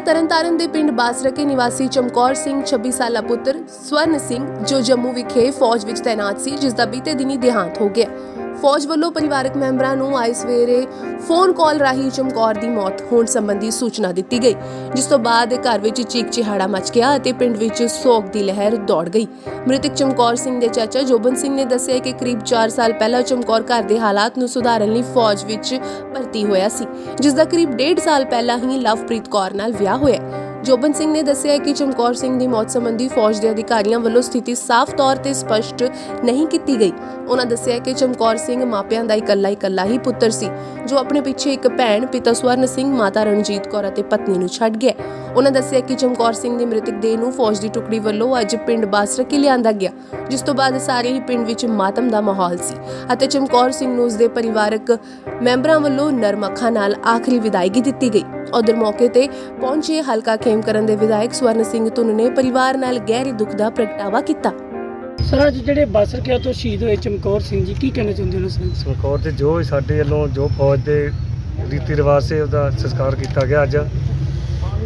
ਤਰਨਤਾਰਨ ਦੇ ਪਿੰਡ ਬਾਸਰਕੇ ਨਿਵਾਸੀ ਚਮਕੌਰ ਸਿੰਘ 26 ਸਾਲਾ ਪੁੱਤਰ ਸਵਰਨ ਸਿੰਘ, ਜੋ ਜੰਮੂ ਵਿਖੇ ਫੌਜ ਵਿੱਚ ਤਾਇਨਾਤ ਸੀ ਜਿਸ ਦਾ ਬੀਤੇ ਦਿਨੀ ਦੇਹਾਂਤ ਹੋ ਗਿਆ। ਫੌਜ ਵੱਲੋਂ ਪਰਿਵਾਰਕ ਮੈਂਬਰਾਂ ਨੂੰ ਆਏ ਸਵੇਰੇ ਫੋਨ ਕਾਲ ਰਾਹੀਂ ਚਮਕੌਰ ਦੀ ਮੌਤ ਹੋਣ ਸੰਬੰਧੀ ਸੂਚਨਾ ਦਿੱਤੀ ਗਈ, ਜਿਸ ਤੋਂ ਬਾਅਦ ਘਰ ਵਿੱਚ ਚੀਕ ਚਿਹਾੜਾ ਮਚ ਗਿਆ ਅਤੇ ਪਿੰਡ ਵਿੱਚ ਸੋਗ ਦੀ ਲਹਿਰ ਦੌੜ ਗਈ। ਮ੍ਰਿਤਕ ਚਮਕੌਰ ਸਿੰਘ ਦੇ ਚਾਚਾ ਜੋਬਨ ਸਿੰਘ ਨੇ ਦੱਸਿਆ ਕਿ ਕਰੀਬ 4 ਸਾਲ ਪਹਿਲਾਂ ਚਮਕੌਰ ਘਰ ਦੇ ਹਾਲਾਤ ਨੂੰ ਸੁਧਾਰਨ ਲਈ ਫੌਜ ਵਿੱਚ ਭਰਤੀ ਹੋਇਆ ਸੀ, ਜਿਸ ਦਾ ਕਰੀਬ 1.5 ਸਾਲ ਪਹਿਲਾਂ ਹੀ ਲਵਪ੍ਰੀਤ ਕੌਰ ਨਾਲ ਵਿਆਹ ਹੋਇਆ। ਜੋਬਨ ਸਿੰਘ ਨੇ ਦੱਸਿਆ ਕਿ ਚਮਕੌਰ ਸਿੰਘ ਦੀ ਮੌਤ ਸੰਬੰਧੀ ਫੌਜ ਦੇ ਅਧਿਕਾਰੀਆਂ ਵੱਲੋਂ ਸਥਿਤੀ ਸਾਫ਼ ਤੌਰ ਤੇ ਸਪਸ਼ਟ ਨਹੀਂ ਕੀਤੀ ਗਈ। ਉਹਨਾਂ ਦੱਸਿਆ ਕਿ ਚਮਕੌਰ ਸਿੰਘ ਮਾਪਿਆਂ ਦਾ ਇਕੱਲਾ ਇਕੱਲਾ ਹੀ ਪੁੱਤਰ ਸੀ, ਜੋ ਆਪਣੇ ਪਿੱਛੇ ਇੱਕ ਭੈਣ, ਪਿਤਾ ਸਵਰਨ ਸਿੰਘ, ਮਾਤਾ ਰਣਜੀਤ ਕੌਰ ਅਤੇ ਪਤਨੀ ਨੂੰ ਛੱਡ ਗਿਆ ਉਹਨਾਂ ਦੱਸਿਆ ਕਿ ਚਮਕੌਰ ਸਿੰਘ ਦੀ ਮ੍ਰਿਤਕ ਦੇਹ ਨੂੰ ਫੌਜ ਦੀ ਟੁਕੜੀ ਵੱਲੋਂ ਅੱਜ ਪਿੰਡ ਬਾਸਰਕੇ ਲਿਆਂਦਾ ਗਿਆ ਜਿਸ ਤੋਂ ਬਾਅਦ ਸਾਰੇ ਹੀ ਪਿੰਡ ਵਿੱਚ ਮਾਤਮ ਦਾ ਮਾਹੌਲ ਸੀ ਅਤੇ ਚਮਕੌਰ ਸਿੰਘ ਨੂੰ ਉਸਦੇ ਪਰਿਵਾਰਕ ਮੈਂਬਰਾਂ ਵੱਲੋਂ ਨਰਮ ਅੱਖਾਂ ਨਾਲ ਆਖਰੀ ਵਿਦਾਇਗੀ ਦਿੱਤੀ ਗਈ। ਉਧਰ ਮੌਕੇ ਤੇ ਪਹੁੰਚੇ ਹਲਕਾ ਖੇਮਕਰਨ ਦੇ ਵਿਧਾਇਕ ਸਵਰਨ ਸਿੰਘ ਧੁੰਨ ਨੇ ਪਰਿਵਾਰ ਨਾਲ ਗਹਿਰੇ ਦੁੱਖ ਦਾ ਪ੍ਰਗਟਾਵਾ ਕੀਤਾ। ਸਰ ਅੱਜ ਜਿਹੜੇ ਬਾਸਰਕਿਆ ਤੋਂ ਸ਼ਹੀਦ ਹੋਏ ਚਮਕੌਰ ਸਿੰਘ ਜੀ ਕੀ ਕਹਿਣਾ ਚਾਹੁੰਦੇ ਹੋ ਸਰ? ਸੰਕੌਰ ਤੇ ਜੋ ਸਾਡੇ ਵੱਲੋਂ ਜੋ ਫੌਜ ਦੇ ਰੀਤੀ ਰਿਵਾਜ ਸੇ ਉਹਦਾ ਸੰਸਕਾਰ ਕੀਤਾ ਗਿਆ ਅੱਜ।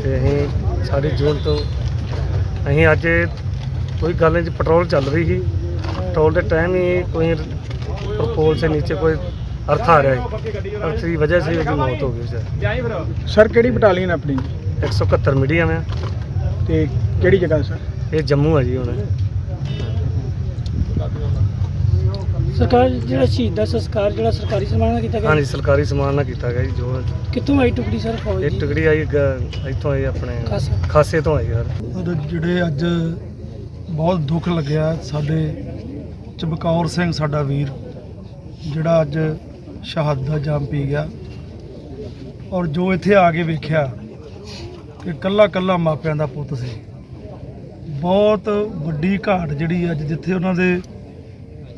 ਤੇ ਅਸੀਂ ਸਾਡੀ ਜੂਨ ਤੋਂ ਅਸੀਂ ਅੱਜ ਕੋਈ ਗੱਲ ਨਹੀਂ ਪੈਟਰੋਲ ਚੱਲ ਰਹੀ ਸੀ। ਪੈਟਰੋਲ ਦੇ ਟਾਈਮ ਹੀ ਕੋਈ ਪੁਲ ਸੇ ਨੀਚੇ ਕੋਈ ਅਰਥ ਆ ਰਿਹਾ ਹੈ ਅਰਥ ਦੀ ਵਜ੍ਹਾ ਸੇ ਉਹਦੀ ਮੌਤ ਹੋ ਗਈ ਸਰ ਸਰ ਕਿਹੜੀ ਬਟਾਲੀਅਨ ਆਪਣੀ? 171 ਮੀਡੀਅਮ ਹੈ। ਤੇ ਕਿਹੜੀ ਜਗ੍ਹਾ ਸਰ ਇਹ ਜੰਮੂ ਹੈ ਜੀ ਹੁਣ। ਸਰਕਾਰ ਜਿਹੜਾ ਸ਼ਹੀਦ ਦਾ ਸੰਸਕਾਰ ਜਿਹੜਾ ਸਰਕਾਰੀ ਸਨਮਾਨ ਨਾਲ ਕੀਤਾ ਗਿਆ? ਹਾਂਜੀ ਸਰਕਾਰੀ ਸਮਾਨ ਨਾਲ ਕੀਤਾ ਗਿਆ ਜੀ ਜੋ ਕਿੱਥੋਂ ਆਈ ਟੁਕੜੀ ਸਰ ਫੌਜ ਇਹ ਦੀ? ਟੁਕੜੀ ਆਈ ਗ- ਇੱਥੋਂ ਆਈ ਆਪਣੇ ਖਾਸਾ। ਖਾਸੇ ਤੋਂ ਆਈ ਔਰ ਜਿਹੜੇ ਅੱਜ ਬਹੁਤ ਦੁੱਖ ਲੱਗਿਆ ਸਾਡੇ ਚਮਕੌਰ ਸਿੰਘ ਸਾਡਾ ਵੀਰ ਜਿਹੜਾ ਅੱਜ ਸ਼ਹਾਦਤ ਦਾ ਜਾਮ ਪੀ ਗਿਆ। ਔਰ ਜੋ ਇੱਥੇ ਆ ਕੇ ਵੇਖਿਆ ਕਿ ਕੱਲਾ ਕੱਲਾ ਮਾਪਿਆਂ ਦਾ ਪੁੱਤ ਸੀ। ਬਹੁਤ ਵੱਡੀ ਘਾਟ ਜਿਹੜੀ ਅੱਜ ਜਿੱਥੇ ਉਹਨਾਂ ਦੇ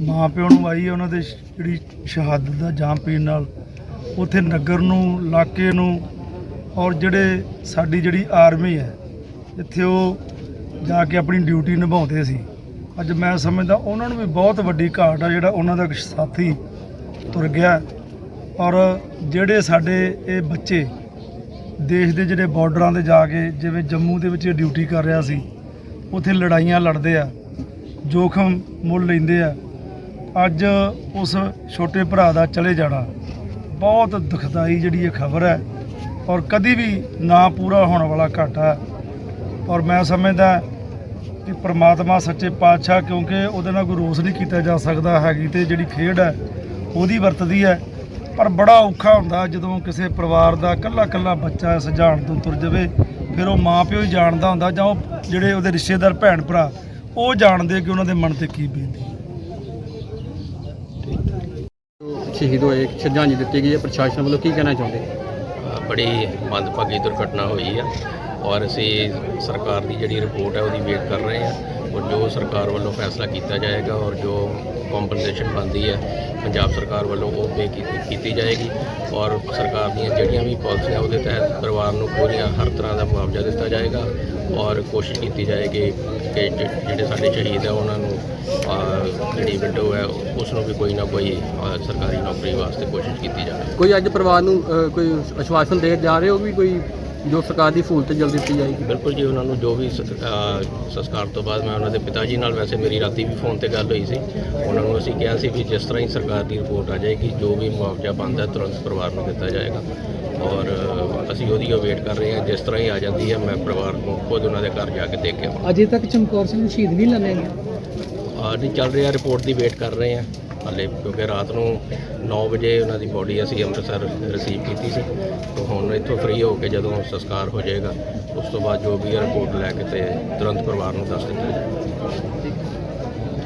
ਮਾਂ ਪਿਓ ਨੂੰ ਆਈ ਉਹਨਾਂ ਦੇ ਜਿਹੜੀ ਸ਼ਹਾਦਤ ਦਾ ਜਾਮ ਪੀਣ ਨਾਲ, ਉੱਥੇ ਨਗਰ ਨੂੰ, ਇਲਾਕੇ ਨੂੰ ਔਰ ਜਿਹੜੇ ਸਾਡੀ ਜਿਹੜੀ ਆਰਮੀ ਹੈ, ਇੱਥੇ ਉਹ ਜਾ ਕੇ ਆਪਣੀ ਡਿਊਟੀ ਨਿਭਾਉਂਦੇ ਸੀ। ਅੱਜ ਮੈਂ ਸਮਝਦਾ ਉਹਨਾਂ ਨੂੰ ਵੀ ਬਹੁਤ ਵੱਡੀ ਘਾਟ ਆ ਜਿਹੜਾ ਉਹਨਾਂ ਦਾ ਇੱਕ ਸਾਥੀ ਤੁਰ ਗਿਆ। ਔਰ ਜਿਹੜੇ ਸਾਡੇ ਇਹ ਬੱਚੇ ਦੇਸ਼ ਦੇ ਜਿਹੜੇ ਬਾਰਡਰਾਂ ਤੇ ਜਾ ਕੇ, ਜਿਵੇਂ ਜੰਮੂ ਦੇ ਵਿੱਚ ਡਿਊਟੀ ਕਰ ਰਿਹਾ ਸੀ, ਉੱਥੇ ਲੜਾਈਆਂ ਲੜਦੇ ਆ, ਜੋਖਮ ਮੁੱਲ ਲੈਂਦੇ ਆ। ਅੱਜ ਉਸ ਛੋਟੇ ਭਰਾ ਦਾ ਚਲੇ ਜਾਣਾ ਬਹੁਤ ਦੁਖਦਾਈ ਜਿਹੜੀ ਇਹ ਖਬਰ ਹੈ ਔਰ ਕਦੀ ਵੀ ਨਾ ਪੂਰਾ ਹੋਣ ਵਾਲਾ ਘਾਟਾ ਔਰ ਮੈਂ ਸਮਝਦਾ ਕਿ ਪ੍ਰਮਾਤਮਾ ਸੱਚੇ ਪਾਤਸ਼ਾਹ ਕਿਉਂਕਿ ਉਹਦੇ ਨਾਲ ਕੋਈ ਰੋਸ ਨਹੀਂ ਕੀਤਾ ਜਾ ਸਕਦਾ ਹੈਗੀ ਤੇ ਜਿਹੜੀ ਖੇਡ ਹੈ ਉਹਦੀ ਵਰਤਦੀ ਹੈ। ਪਰ ਬੜਾ ਔਖਾ ਹੁੰਦਾ ਜਦੋਂ ਕਿਸੇ ਪਰਿਵਾਰ ਦਾ ਕੱਲਾ ਕੱਲਾ ਬੱਚਾ ਇਸ ਜਾਣ ਤੋਂ ਤੁਰ ਜਾਵੇ, ਫਿਰ ਉਹ ਮਾਂ ਪਿਓ ਹੀ ਜਾਣਦਾ ਹੁੰਦਾ ਜਾਂ ਉਹ ਜਿਹੜੇ ਉਹਦੇ ਰਿਸ਼ਤੇਦਾਰ, ਭੈਣ ਭਰਾ, ਉਹ ਜਾਣਦੇ ਕਿ ਉਹਨਾਂ ਦੇ ਮਨ ਤੇ ਕੀ ਬੀਤਦੀ ਸ਼ਹੀਦ ਹੋਏ, ਸ਼ਰਧਾਂਜਲੀ ਦਿੱਤੀ ਗਈ ਹੈ, ਪ੍ਰਸ਼ਾਸਨ ਵੱਲੋਂ ਕੀ ਕਹਿਣਾ ਚਾਹੁੰਦੇ? ਬੜੀ ਮੰਦਭਾਗੀ ਦੁਰਘਟਨਾ ਹੋਈ ਆ ਔਰ ਅਸੀਂ ਸਰਕਾਰ ਦੀ ਜਿਹੜੀ ਰਿਪੋਰਟ ਹੈ ਉਹਦੀ ਵੇਟ ਕਰ ਰਹੇ ਹਾਂ। ਔਰ ਜੋ ਸਰਕਾਰ ਵੱਲੋਂ ਫੈਸਲਾ ਕੀਤਾ ਜਾਏਗਾ ਔਰ ਜੋ ਕੰਪਨਸੇਸ਼ਨ ਬਣਦੀ ਹੈ ਪੰਜਾਬ ਸਰਕਾਰ ਵੱਲੋਂ ਉਹ ਪੇ ਕੀਤੀ ਜਾਏਗੀ ਔਰ ਸਰਕਾਰ ਦੀਆਂ ਜਿਹੜੀਆਂ ਵੀ ਪਾਲਿਸੀਆਂ ਉਹਦੇ ਤਹਿਤ ਪਰਿਵਾਰ ਨੂੰ ਪੂਰੀਆਂ ਹਰ ਤਰ੍ਹਾਂ ਦਾ ਮੁਆਵਜ਼ਾ ਦਿੱਤਾ ਜਾਏਗਾ ਔਰ ਕੋਸ਼ਿਸ਼ ਕੀਤੀ ਜਾਏਗੀ ਕਿ ਜਿਹੜੇ ਸਾਡੇ ਸ਼ਹੀਦ ਹੈ ਉਹਨਾਂ ਨੂੰ ਅ, ਜਿਹੜੀ ਵਿਡੋ ਹੈ ਉਸ ਨੂੰ ਵੀ ਕੋਈ ਨਾ ਕੋਈ ਸਰਕਾਰੀ ਨੌਕਰੀ ਵਾਸਤੇ ਕੋਸ਼ਿਸ਼ ਕੀਤੀ ਜਾਵੇ। ਕੋਈ ਅੱਜ ਪਰਿਵਾਰ ਨੂੰ ਕੋਈ ਆਸ਼ਵਾਸਨ ਦੇ ਜਾ ਰਹੇ ਹੋ ਵੀ ਕੋਈ ਜੋ ਸਰਕਾਰ ਦੀ ਸਹੂਲਤ ਜਲਦੀ ਦਿੱਤੀ ਜਾਏਗੀ। ਬਿਲਕੁਲ ਜੀ ਉਹਨਾਂ ਨੂੰ ਜੋ ਵੀ ਸ- ਅਹ ਸੰਸਕਾਰ ਤੋਂ ਬਾਅਦ ਮੈਂ ਉਹਨਾਂ ਦੇ ਪਿਤਾ ਜੀ ਨਾਲ ਵੈਸੇ ਮੇਰੀ ਰਾਤੀ ਵੀ ਫੋਨ ਤੇ ਗੱਲ ਹੋਈ ਸੀ। ਉਹਨਾਂ ਨੂੰ ਅਸੀਂ ਕਿਹਾ ਸੀ ਵੀ ਜਿਸ ਤਰ੍ਹਾਂ ਹੀ ਸਰਕਾਰ ਦੀ ਰਿਪੋਰਟ ਆ ਜਾਏਗੀ ਜੋ ਵੀ ਮੁਆਵਜ਼ਾ ਬਣਦਾ ਤੁਰੰਤ ਪਰਿਵਾਰ ਨੂੰ ਦਿੱਤਾ ਜਾਏਗਾ। ਔਰ ਅਹ, ਅਸੀਂ ਉਹਦੀ ਵੇਟ ਕਰ ਰਹੇ ਹਾਂ ਜਿਸ ਤਰ੍ਹਾਂ ਹੀ ਆ ਜਾਂਦੀ ਹੈ ਮੈਂ ਪਰਿਵਾਰ ਨੂੰ ਖੁਦ ਉਹਨਾਂ ਦੇ ਘਰ ਜਾ ਕੇ ਦੇਖ ਕੇ ਆਵਾਂ ਅਜੇ ਤੱਕ ਚਮਕੌਰ ਸਿੰਘ ਨੂੰ ਸ਼ਹੀਦ ਨਹੀਂ ਲੰਨੇ ਆ ਨਹੀਂ ਚੱਲ ਰਿਹਾ ਰਿਪੋਰਟ ਦੀ ਵੇਟ ਕਰ ਰਹੇ ਹਾਂ। ਹਾਲੇ, ਕਿਉਂਕਿ ਰਾਤ ਨੂੰ 9 ਵਜੇ ਉਹਨਾਂ ਦੀ ਬੋਡੀ ਅਸੀਂ ਅੰਮ੍ਰਿਤਸਰ ਰਿਸੀਵ ਕੀਤੀ ਸੀ। ਤੇ ਹੁਣ ਇੱਥੋਂ ਫ੍ਰੀ ਹੋ ਕੇ ਜਦੋਂ ਸੰਸਕਾਰ ਹੋ ਜਾਏਗਾ, ਉਸ ਤੋਂ ਬਾਅਦ ਜੋ ਵੀ ਰਿਪੋਰਟ ਲੈ ਕੇ ਤੇ ਤੁਰੰਤ ਪਰਿਵਾਰ ਨੂੰ ਦੱਸ ਦਿੱਤਾ ਜਾਏਗਾ।